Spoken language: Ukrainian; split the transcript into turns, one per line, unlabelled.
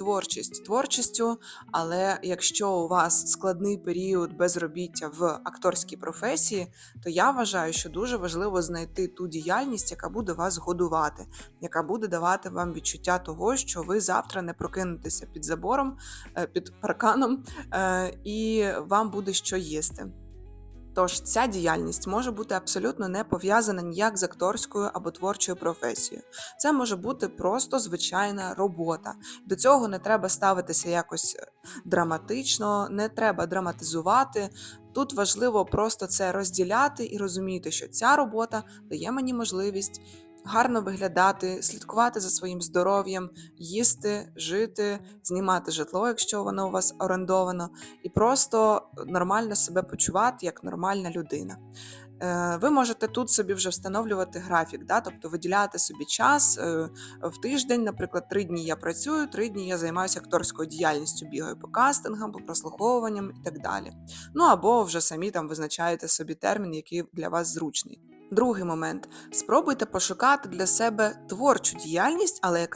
творчість творчістю, але якщо у вас складний період безробіття в акторській професії, то я вважаю, що дуже важливо знайти ту діяльність, яка буде вас годувати, яка буде давати вам відчуття того, що ви завтра не прокинетеся під забором, е, під парканом, е, і вам буде що їсти. Тож ця діяльність може бути абсолютно не пов'язана ніяк з акторською або творчою професією. Це може бути просто звичайна робота. До цього не треба ставитися якось е, драматично, не треба драматизувати. Тут важливо просто це розділяти і розуміти, що ця робота дає мені можливість гарно виглядати, слідкувати за своїм здоров'ям, їсти, жити, знімати житло, якщо воно у вас орендовано, і просто нормально себе почувати як нормальна людина. Е, Ви можете тут собі вже встановлювати графік, да? тобто виділяти собі час е, в тиждень, наприклад, три дні я працюю, три дні я займаюся акторською діяльністю, бігаю по кастингам, по прослуховуванням і так далі. Ну або вже самі там визначаєте собі термін, який для вас зручний. Другий момент: спробуйте пошукати для себе творчу діяльність, але яка